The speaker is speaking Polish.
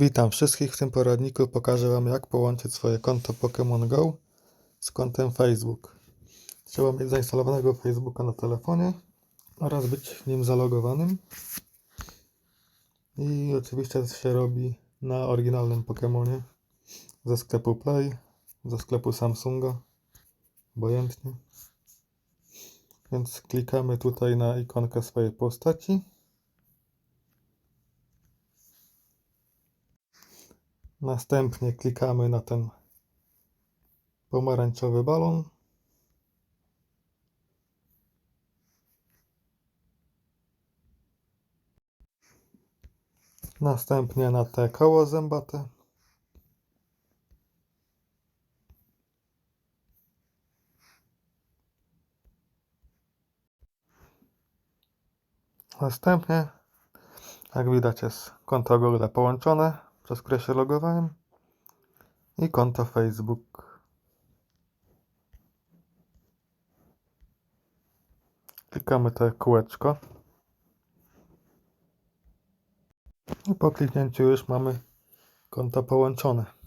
Witam wszystkich. W tym poradniku pokażę Wam, jak połączyć swoje konto Pokémon Go z kontem Facebook. Trzeba mieć zainstalowanego Facebooka na telefonie oraz być w nim zalogowanym. I oczywiście to się robi na oryginalnym Pokémonie ze sklepu Play, ze sklepu Samsunga, obojętnie. Więc klikamy tutaj na ikonkę swojej postaci. Następnie klikamy na ten pomarańczowy balon. Następnie na te koło zębate. Następnie, jak widać, jest konto Google połączone, przez które się logowałem i konto Facebook. Klikamy te kółeczko. I po kliknięciu już mamy konto połączone.